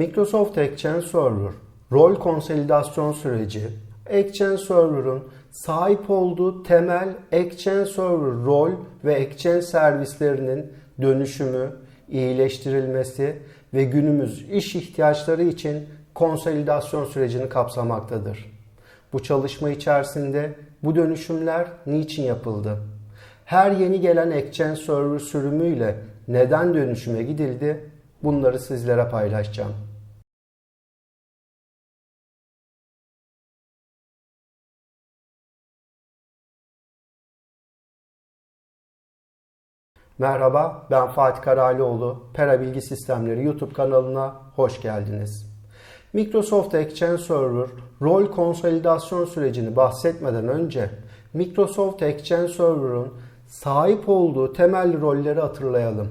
Microsoft Exchange Server rol konsolidasyon süreci Exchange Server'ın sahip olduğu temel Exchange Server rol ve Exchange servislerinin dönüşümü, iyileştirilmesi ve günümüz iş ihtiyaçları için konsolidasyon sürecini kapsamaktadır. Bu çalışma içerisinde bu dönüşümler niçin yapıldı? Her yeni gelen Exchange Server sürümüyle neden dönüşüme gidildi? Bunları sizlere paylaşacağım. Merhaba, ben Fatih Karalioğlu. Pera Bilgi Sistemleri YouTube kanalına hoş geldiniz. Microsoft Exchange Server rol konsolidasyon sürecini bahsetmeden önce Microsoft Exchange Server'ın sahip olduğu temel rolleri hatırlayalım.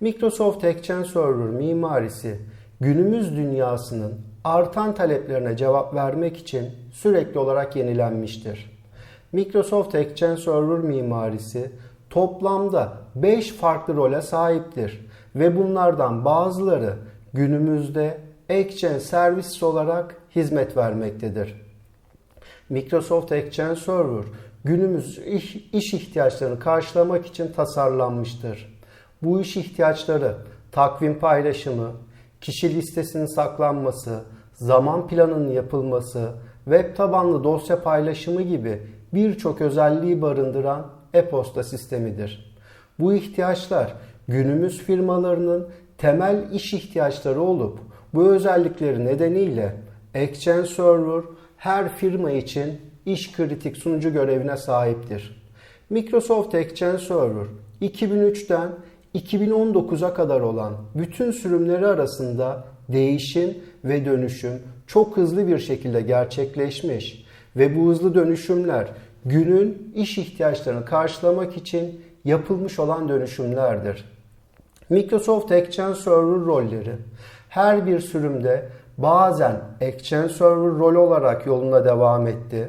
Microsoft Exchange Server mimarisi günümüz dünyasının artan taleplerine cevap vermek için sürekli olarak yenilenmiştir. Microsoft Exchange Server mimarisi toplamda 5 farklı role sahiptir ve bunlardan bazıları günümüzde Exchange servis olarak hizmet vermektedir. Microsoft Exchange Server günümüz iş, iş ihtiyaçlarını karşılamak için tasarlanmıştır. Bu iş ihtiyaçları takvim paylaşımı, kişi listesinin saklanması, zaman planının yapılması, web tabanlı dosya paylaşımı gibi birçok özelliği barındıran e-posta sistemidir. Bu ihtiyaçlar günümüz firmalarının temel iş ihtiyaçları olup bu özellikleri nedeniyle Exchange Server her firma için iş kritik sunucu görevine sahiptir. Microsoft Exchange Server 2003'ten 2019'a kadar olan bütün sürümleri arasında değişim ve dönüşüm çok hızlı bir şekilde gerçekleşmiş ve bu hızlı dönüşümler günün iş ihtiyaçlarını karşılamak için yapılmış olan dönüşümlerdir. Microsoft Exchange Server rolleri her bir sürümde bazen Exchange Server rol olarak yoluna devam etti.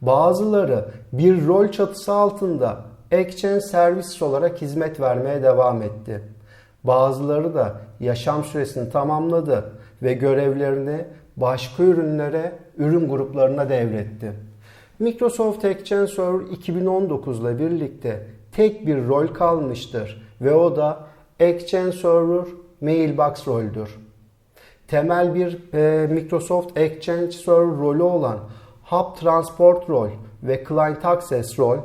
Bazıları bir rol çatısı altında Exchange Services olarak hizmet vermeye devam etti. Bazıları da yaşam süresini tamamladı ve görevlerini başka ürünlere, ürün gruplarına devretti. Microsoft Exchange Server 2019 ile birlikte tek bir rol kalmıştır ve o da Exchange Server Mailbox roldür. Temel bir e, Microsoft Exchange Server rolü olan Hub Transport rol ve Client Access rol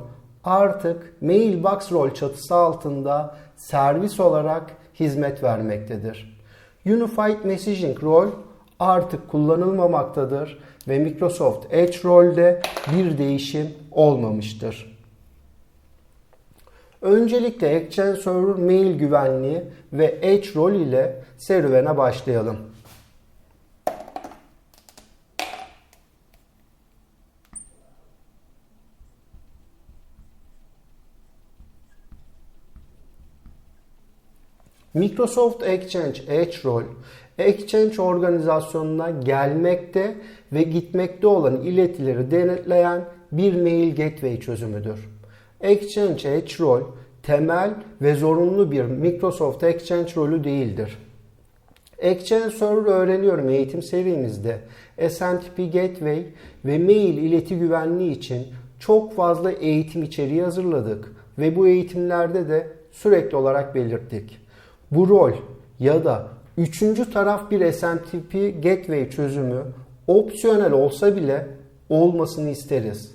artık Mailbox rol çatısı altında servis olarak hizmet vermektedir. Unified Messaging rol artık kullanılmamaktadır ve Microsoft Edge rolde bir değişim olmamıştır. Öncelikle Exchange mail güvenliği ve Edge rol ile serüvene başlayalım. Microsoft Exchange Edge Role, Exchange organizasyonuna gelmekte ve gitmekte olan iletileri denetleyen bir mail gateway çözümüdür. Exchange Edge Role temel ve zorunlu bir Microsoft Exchange rolü değildir. Exchange Server öğreniyorum eğitim serimizde SMTP Gateway ve mail ileti güvenliği için çok fazla eğitim içeriği hazırladık ve bu eğitimlerde de sürekli olarak belirttik. Bu rol ya da üçüncü taraf bir SMTP Gateway çözümü opsiyonel olsa bile olmasını isteriz.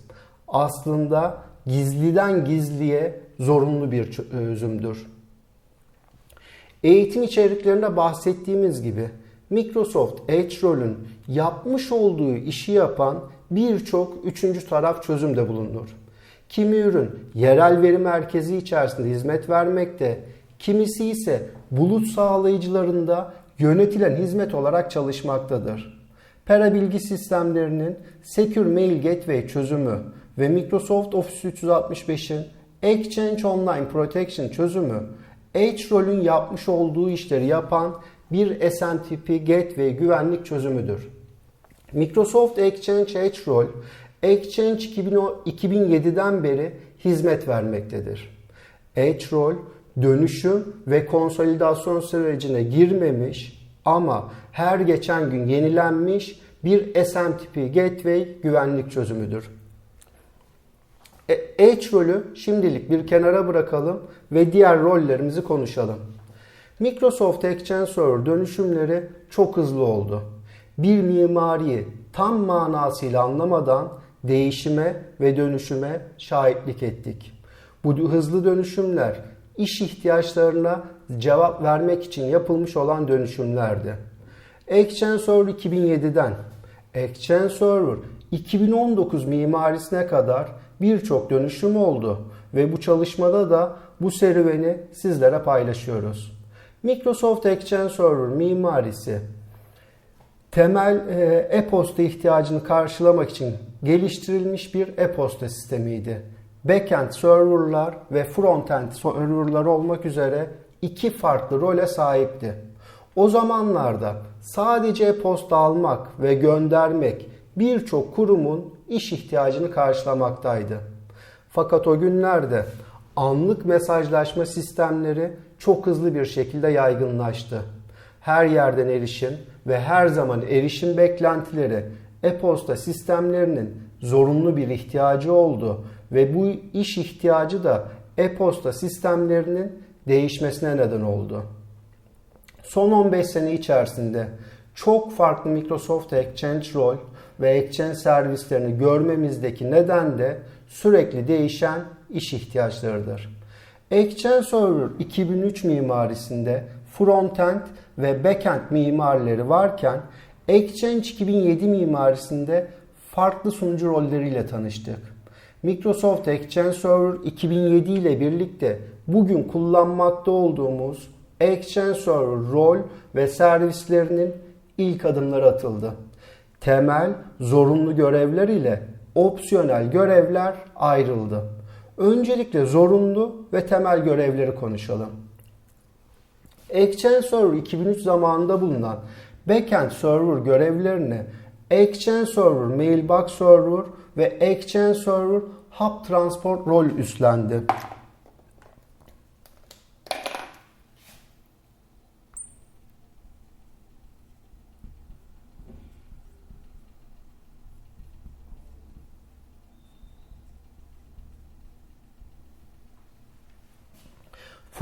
Aslında gizliden gizliye zorunlu bir çözümdür. Eğitim içeriklerinde bahsettiğimiz gibi Microsoft Edge yapmış olduğu işi yapan birçok üçüncü taraf çözüm de bulunur. Kimi ürün yerel veri merkezi içerisinde hizmet vermekte, kimisi ise bulut sağlayıcılarında yönetilen hizmet olarak çalışmaktadır. Pera bilgi sistemlerinin Secure Mail Gateway çözümü ve Microsoft Office 365'in Exchange Online Protection çözümü rolün yapmış olduğu işleri yapan bir SMTP Gateway güvenlik çözümüdür. Microsoft Exchange Role Exchange 2007'den beri hizmet vermektedir. Role dönüşüm ve konsolidasyon sürecine girmemiş ama her geçen gün yenilenmiş bir SMTP Gateway güvenlik çözümüdür. E, H rolü şimdilik bir kenara bırakalım ve diğer rollerimizi konuşalım. Microsoft Exchange dönüşümleri çok hızlı oldu. Bir mimariyi tam manasıyla anlamadan değişime ve dönüşüme şahitlik ettik. Bu hızlı dönüşümler iş ihtiyaçlarına cevap vermek için yapılmış olan dönüşümlerdi. Exchange Server 2007'den Exchange Server 2019 mimarisine kadar birçok dönüşüm oldu ve bu çalışmada da bu serüveni sizlere paylaşıyoruz. Microsoft Exchange Server mimarisi temel e, e-posta ihtiyacını karşılamak için geliştirilmiş bir e-posta sistemiydi. Backend serverlar ve frontend serverlar olmak üzere iki farklı role sahipti. O zamanlarda sadece e-posta almak ve göndermek birçok kurumun iş ihtiyacını karşılamaktaydı. Fakat o günlerde anlık mesajlaşma sistemleri çok hızlı bir şekilde yaygınlaştı. Her yerden erişim ve her zaman erişim beklentileri e-posta sistemlerinin zorunlu bir ihtiyacı oldu ve bu iş ihtiyacı da e-posta sistemlerinin değişmesine neden oldu. Son 15 sene içerisinde çok farklı Microsoft Exchange Role ve Exchange servislerini görmemizdeki neden de sürekli değişen iş ihtiyaçlarıdır. Exchange Server 2003 mimarisinde frontend ve backend mimarileri varken Exchange 2007 mimarisinde farklı sunucu rolleriyle tanıştık. Microsoft Exchange Server 2007 ile birlikte bugün kullanmakta olduğumuz Exchange Server rol ve servislerinin ilk adımları atıldı. Temel, zorunlu görevler ile opsiyonel görevler ayrıldı. Öncelikle zorunlu ve temel görevleri konuşalım. Exchange Server 2003 zamanında bulunan backend server görevlerini Exchange Server Mailbox Server ve Exchange Server Hub Transport rol üstlendi.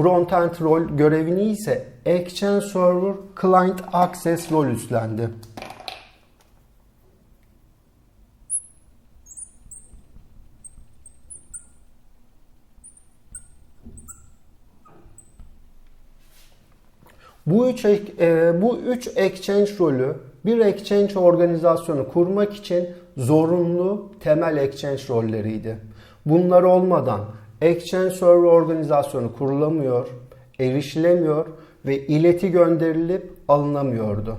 Frontend rol görevini ise Exchange Server Client Access rol üstlendi. Bu üç, e, bu üç exchange rolü bir exchange organizasyonu kurmak için zorunlu temel exchange rolleriydi. Bunlar olmadan Exchange Server organizasyonu kurulamıyor, erişilemiyor ve ileti gönderilip alınamıyordu.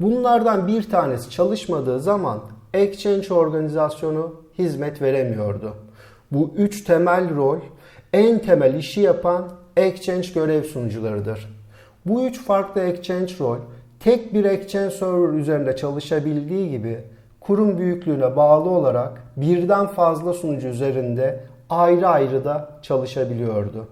Bunlardan bir tanesi çalışmadığı zaman Exchange organizasyonu hizmet veremiyordu. Bu üç temel rol en temel işi yapan Exchange görev sunucularıdır. Bu üç farklı Exchange rol tek bir Exchange server üzerinde çalışabildiği gibi kurum büyüklüğüne bağlı olarak birden fazla sunucu üzerinde ayrı ayrı da çalışabiliyordu.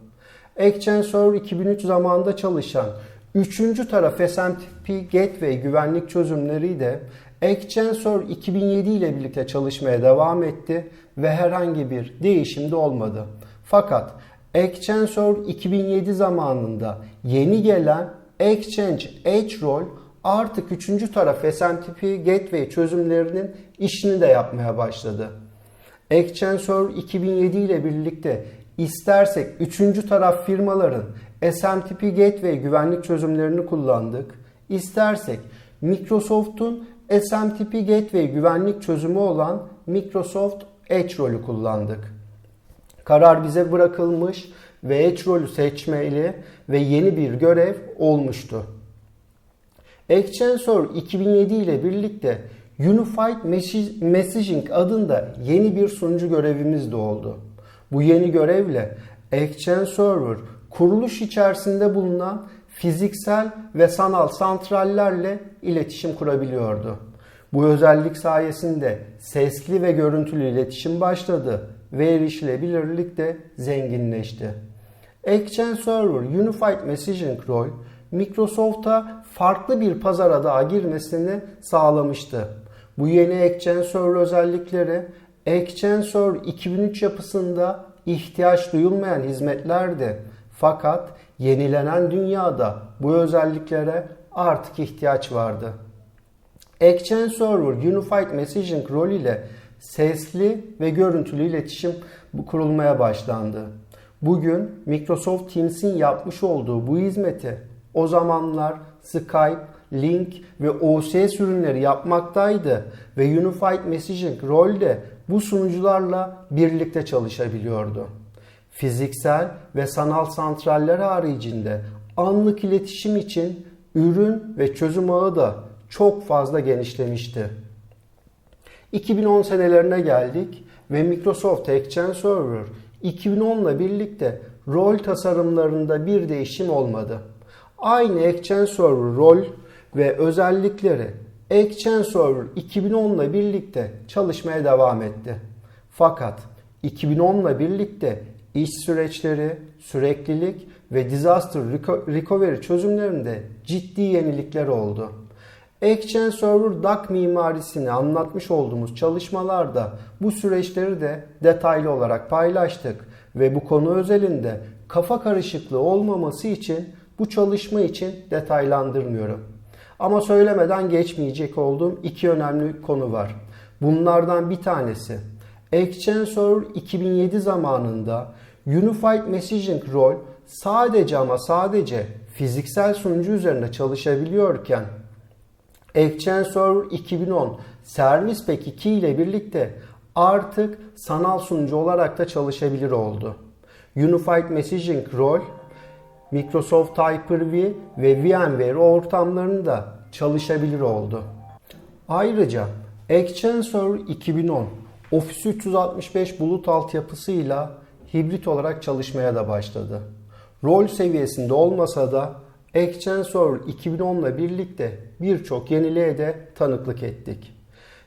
Exchange Server 2003 zamanında çalışan üçüncü taraf SMTP Gateway güvenlik çözümleri de Exchange Server 2007 ile birlikte çalışmaya devam etti ve herhangi bir değişim de olmadı. Fakat Exchange Server 2007 zamanında yeni gelen Exchange Edge Role artık üçüncü taraf SMTP Gateway çözümlerinin işini de yapmaya başladı. Accenture 2007 ile birlikte istersek üçüncü taraf firmaların SMTP Gateway güvenlik çözümlerini kullandık. İstersek Microsoft'un SMTP Gateway güvenlik çözümü olan Microsoft Edge rolü kullandık. Karar bize bırakılmış ve Edge rolü seçmeli ve yeni bir görev olmuştu. Accenture 2007 ile birlikte Unified Messaging adında yeni bir sunucu görevimiz de oldu. Bu yeni görevle Exchange Server kuruluş içerisinde bulunan fiziksel ve sanal santrallerle iletişim kurabiliyordu. Bu özellik sayesinde sesli ve görüntülü iletişim başladı ve erişilebilirlik de zenginleşti. Exchange Server Unified Messaging Role Microsoft'a farklı bir pazara daha girmesini sağlamıştı. Bu yeni Server özellikleri Server 2003 yapısında ihtiyaç duyulmayan hizmetlerdi. Fakat yenilenen dünyada bu özelliklere artık ihtiyaç vardı. Exchange Server Unified Messaging rol ile sesli ve görüntülü iletişim kurulmaya başlandı. Bugün Microsoft Teams'in yapmış olduğu bu hizmeti o zamanlar Skype, Link ve OS ürünleri yapmaktaydı ve Unified Messaging rol de bu sunucularla birlikte çalışabiliyordu. Fiziksel ve sanal santraller haricinde anlık iletişim için ürün ve çözüm ağı da çok fazla genişlemişti. 2010 senelerine geldik ve Microsoft Exchange Server 2010 ile birlikte rol tasarımlarında bir değişim olmadı. Aynı Exchange Server rol ve özellikleri Exchange Server 2010 ile birlikte çalışmaya devam etti. Fakat 2010 ile birlikte iş süreçleri, süreklilik ve disaster recovery çözümlerinde ciddi yenilikler oldu. Exchange Server DAC mimarisini anlatmış olduğumuz çalışmalarda bu süreçleri de detaylı olarak paylaştık ve bu konu özelinde kafa karışıklığı olmaması için bu çalışma için detaylandırmıyorum. Ama söylemeden geçmeyecek olduğum iki önemli konu var. Bunlardan bir tanesi Server 2007 zamanında Unified Messaging Role sadece ama sadece fiziksel sunucu üzerinde çalışabiliyorken Server 2010 Service Pack 2 ile birlikte artık sanal sunucu olarak da çalışabilir oldu. Unified Messaging Role Microsoft Hyper-V ve VMware ortamlarında çalışabilir oldu. Ayrıca Server 2010 Office 365 bulut altyapısıyla hibrit olarak çalışmaya da başladı. Rol seviyesinde olmasa da Server 2010 ile birlikte birçok yeniliğe de tanıklık ettik.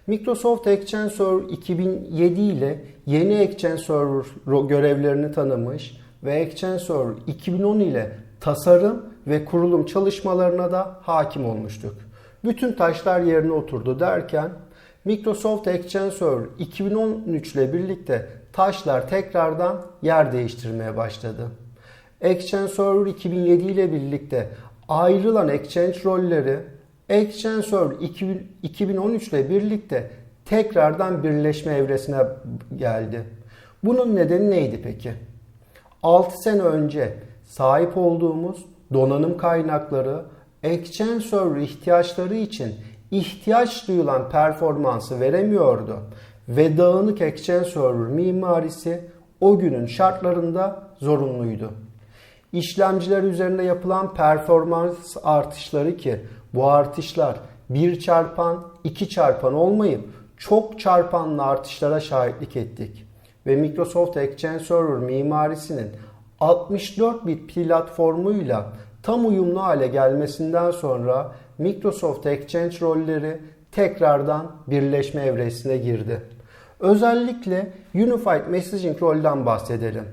Microsoft Server 2007 ile yeni Server görevlerini tanımış ve Server 2010 ile tasarım ve kurulum çalışmalarına da hakim olmuştuk. Bütün taşlar yerine oturdu derken Microsoft Server 2013 ile birlikte taşlar tekrardan yer değiştirmeye başladı. Server 2007 ile birlikte ayrılan Exchange rolleri Server 2013 ile birlikte tekrardan birleşme evresine geldi. Bunun nedeni neydi peki? 6 sene önce sahip olduğumuz donanım kaynakları Server ihtiyaçları için ihtiyaç duyulan performansı veremiyordu ve dağınık Server mimarisi o günün şartlarında zorunluydu. İşlemciler üzerinde yapılan performans artışları ki bu artışlar 1 çarpan 2 çarpan olmayıp çok çarpanlı artışlara şahitlik ettik. Ve Microsoft Exchange Server mimarisinin 64 bit platformuyla tam uyumlu hale gelmesinden sonra Microsoft Exchange rolleri tekrardan birleşme evresine girdi. Özellikle Unified Messaging rolden bahsedelim.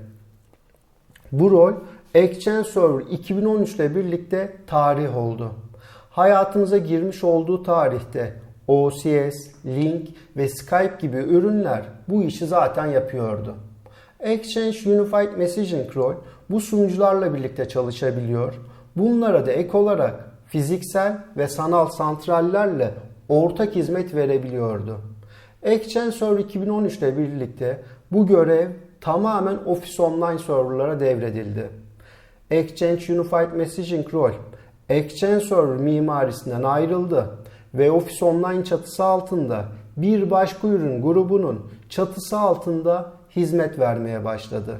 Bu rol Exchange Server 2013 ile birlikte tarih oldu. Hayatımıza girmiş olduğu tarihte OCS, Link ve Skype gibi ürünler bu işi zaten yapıyordu. Exchange Unified Messaging Role bu sunucularla birlikte çalışabiliyor. Bunlara da ek olarak fiziksel ve sanal santrallerle ortak hizmet verebiliyordu. Exchange Server 2013 ile birlikte bu görev tamamen Office Online serverlara devredildi. Exchange Unified Messaging Role Exchange Server mimarisinden ayrıldı ve Office Online çatısı altında bir başka ürün grubunun çatısı altında hizmet vermeye başladı.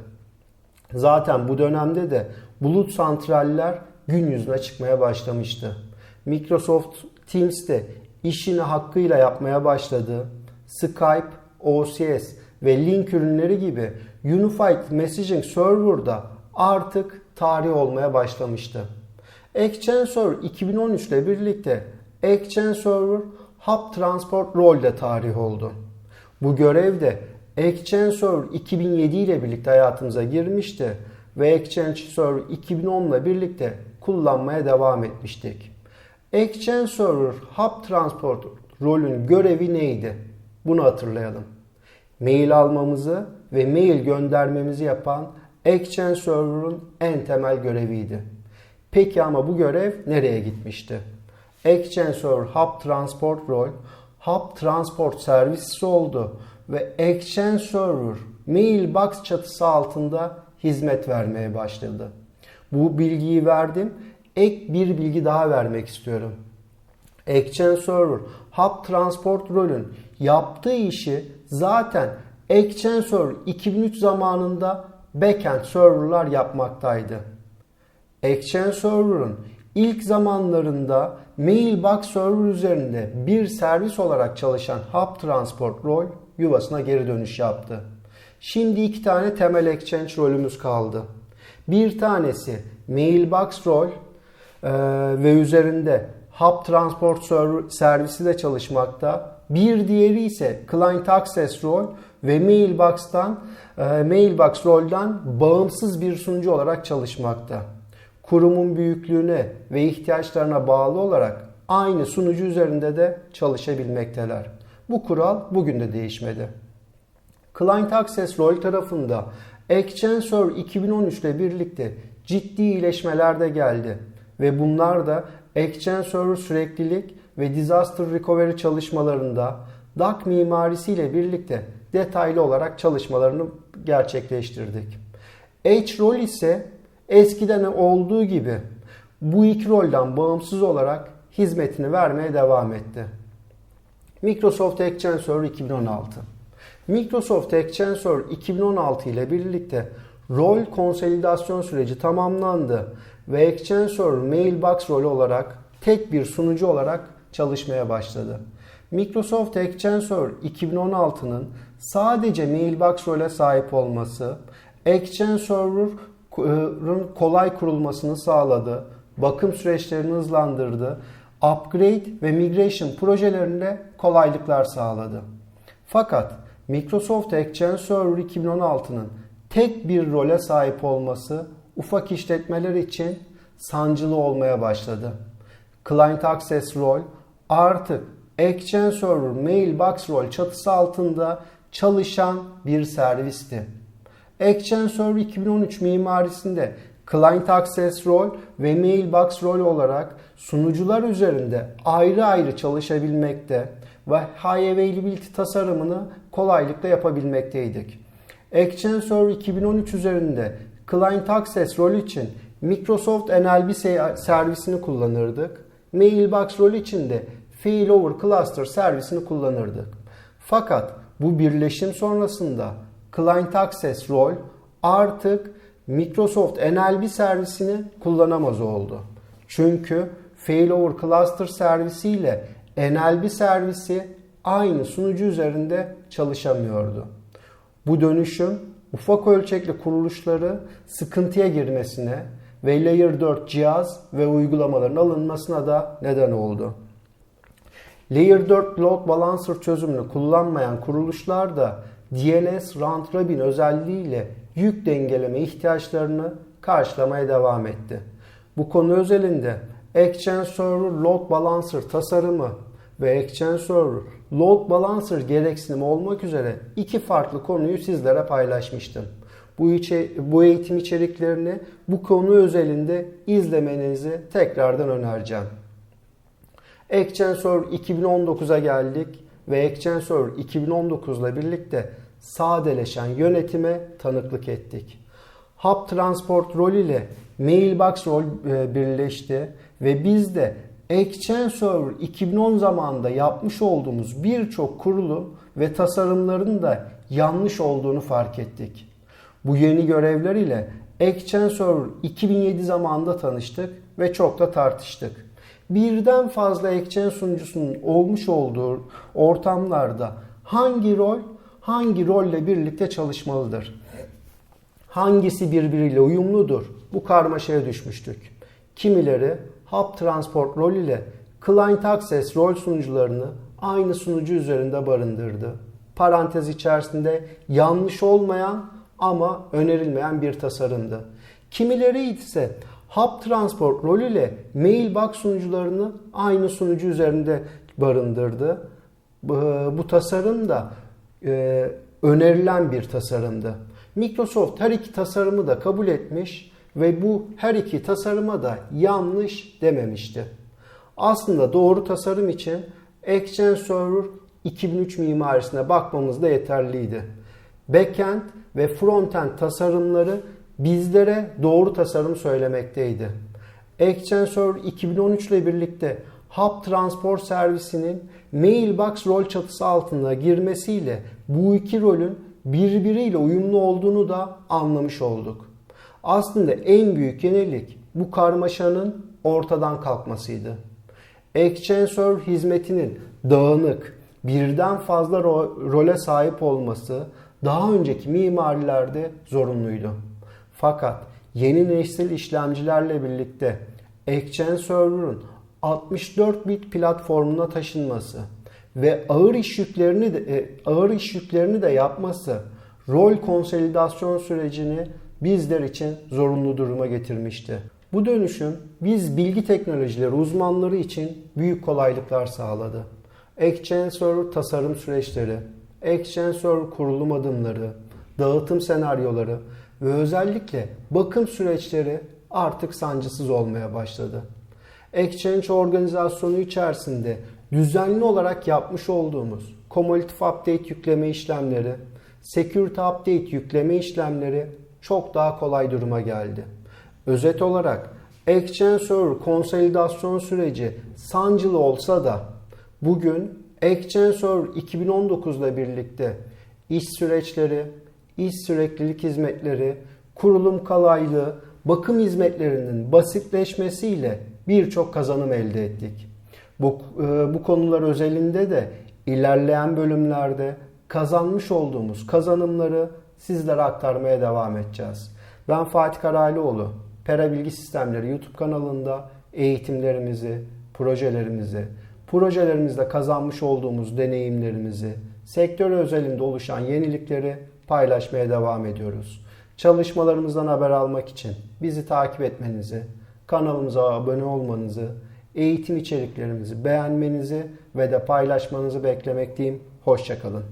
Zaten bu dönemde de bulut santraller gün yüzüne çıkmaya başlamıştı. Microsoft Teams de işini hakkıyla yapmaya başladı. Skype, OCS ve Link ürünleri gibi Unified Messaging Server'da artık tarih olmaya başlamıştı. Server 2013 ile birlikte Exchange Server Hub Transport Role tarih oldu. Bu görev de Exchange Server 2007 ile birlikte hayatımıza girmişti ve Exchange Server 2010 ile birlikte kullanmaya devam etmiştik. Exchange Server Hub Transport rolün görevi neydi? Bunu hatırlayalım. Mail almamızı ve mail göndermemizi yapan Exchange Server'ın en temel göreviydi. Peki ama bu görev nereye gitmişti? Exchange Server Hub Transport rol Hub Transport servisi oldu ve Exchange Server Mailbox çatısı altında hizmet vermeye başladı. Bu bilgiyi verdim. Ek bir bilgi daha vermek istiyorum. Exchange Server Hub Transport rolün yaptığı işi zaten Exchange Server 2003 zamanında backend serverlar yapmaktaydı. Exchange Server'ın ilk zamanlarında Mailbox server üzerinde bir servis olarak çalışan Hub Transport rol yuvasına geri dönüş yaptı. Şimdi iki tane temel Exchange rolümüz kaldı. Bir tanesi Mailbox rol e, ve üzerinde Hub Transport server, servisi de çalışmakta. Bir diğeri ise Client Access rol ve Mailbox'tan e, Mailbox rolden bağımsız bir sunucu olarak çalışmakta. Kurumun büyüklüğüne ve ihtiyaçlarına bağlı olarak aynı sunucu üzerinde de çalışabilmekteler. Bu kural bugün de değişmedi. Client Access rol tarafında Server 2013 ile birlikte ciddi iyileşmeler de geldi ve bunlar da Server süreklilik ve Disaster Recovery çalışmalarında DAC mimarisiyle birlikte detaylı olarak çalışmalarını gerçekleştirdik. H-Rol ise eskiden olduğu gibi bu iki rolden bağımsız olarak hizmetini vermeye devam etti. Microsoft Exchange Server 2016 Microsoft Exchange Server 2016 ile birlikte rol konsolidasyon süreci tamamlandı ve Exchange Server Mailbox rolü olarak tek bir sunucu olarak çalışmaya başladı. Microsoft Exchange Server 2016'nın sadece Mailbox role sahip olması, Exchange Server'ın kolay kurulmasını sağladı, bakım süreçlerini hızlandırdı, upgrade ve migration projelerinde kolaylıklar sağladı. Fakat Microsoft Exchange Server 2016'nın tek bir role sahip olması ufak işletmeler için sancılı olmaya başladı. Client Access Role artık Exchange Server Mailbox Role çatısı altında çalışan bir servisti. Exchange Server 2013 mimarisinde Client Access Role ve Mailbox Role olarak sunucular üzerinde ayrı ayrı çalışabilmekte ve High Availability tasarımını kolaylıkla yapabilmekteydik. Exchange Server 2013 üzerinde Client Access Role için Microsoft NLB servisini kullanırdık. Mailbox rol için de Failover Cluster servisini kullanırdık. Fakat bu birleşim sonrasında Client Access Role artık Microsoft NLB servisini kullanamaz oldu. Çünkü Failover Cluster servisi ile NLB servisi aynı sunucu üzerinde çalışamıyordu. Bu dönüşüm ufak ölçekli kuruluşları sıkıntıya girmesine ve Layer 4 cihaz ve uygulamaların alınmasına da neden oldu. Layer 4 Load Balancer çözümünü kullanmayan kuruluşlar da DNS Round Robin özelliğiyle yük dengeleme ihtiyaçlarını karşılamaya devam etti. Bu konu özelinde Exchange Server Load Balancer tasarımı ve Exchange Server Load Balancer gereksinimi olmak üzere iki farklı konuyu sizlere paylaşmıştım. Bu, içe, bu eğitim içeriklerini bu konu özelinde izlemenizi tekrardan önereceğim. Exchange Server 2019'a geldik ve Exchange Server 2019 ile birlikte sadeleşen yönetime tanıklık ettik. Hub Transport rol ile Mailbox rol e, birleşti ve biz de Exchange Server 2010 zamanında yapmış olduğumuz birçok kurulum ve tasarımların da yanlış olduğunu fark ettik. Bu yeni görevler ile Exchange Server 2007 zamanında tanıştık ve çok da tartıştık. Birden fazla Exchange sunucusunun olmuş olduğu ortamlarda hangi rol hangi rolle birlikte çalışmalıdır? Hangisi birbiriyle uyumludur? Bu karmaşaya düşmüştük. Kimileri Hub Transport rol ile Client Access rol sunucularını aynı sunucu üzerinde barındırdı. Parantez içerisinde yanlış olmayan ama önerilmeyen bir tasarımdı. Kimileri ise Hub Transport rol ile Mailbox sunucularını aynı sunucu üzerinde barındırdı. Bu, tasarım da e, önerilen bir tasarımdı. Microsoft her iki tasarımı da kabul etmiş ve bu her iki tasarıma da yanlış dememişti. Aslında doğru tasarım için Exchange Server 2003 mimarisine bakmamız da yeterliydi. Backend ve frontend tasarımları bizlere doğru tasarım söylemekteydi. Exchange Server 2013 ile birlikte Hub Transport Servisi'nin Mailbox rol çatısı altına girmesiyle bu iki rolün birbiriyle uyumlu olduğunu da anlamış olduk. Aslında en büyük yenilik bu karmaşanın ortadan kalkmasıydı. Exchange hizmetinin dağınık, birden fazla ro- role sahip olması daha önceki mimarilerde zorunluydu. Fakat yeni nesil işlemcilerle birlikte Exchange Server'ın 64 bit platformuna taşınması ve ağır iş yüklerini de, e, ağır iş yüklerini de yapması rol konsolidasyon sürecini bizler için zorunlu duruma getirmişti. Bu dönüşüm biz bilgi teknolojileri uzmanları için büyük kolaylıklar sağladı. Exchange Server tasarım süreçleri, Exchange Server kurulum adımları, dağıtım senaryoları ve özellikle bakım süreçleri artık sancısız olmaya başladı. Exchange organizasyonu içerisinde düzenli olarak yapmış olduğumuz Cumulative Update yükleme işlemleri, Security Update yükleme işlemleri çok daha kolay duruma geldi. Özet olarak Exchange Server konsolidasyon süreci sancılı olsa da bugün Exchange Server 2019 ile birlikte iş süreçleri, iş süreklilik hizmetleri, kurulum kolaylığı, bakım hizmetlerinin basitleşmesiyle birçok kazanım elde ettik. Bu, e, bu konular özelinde de ilerleyen bölümlerde kazanmış olduğumuz kazanımları sizlere aktarmaya devam edeceğiz. Ben Fatih Karaylıoğlu. Pera Bilgi Sistemleri YouTube kanalında eğitimlerimizi, projelerimizi, projelerimizde kazanmış olduğumuz deneyimlerimizi, sektör özelinde oluşan yenilikleri paylaşmaya devam ediyoruz. Çalışmalarımızdan haber almak için bizi takip etmenizi, kanalımıza abone olmanızı, eğitim içeriklerimizi beğenmenizi ve de paylaşmanızı beklemekteyim. Hoşçakalın.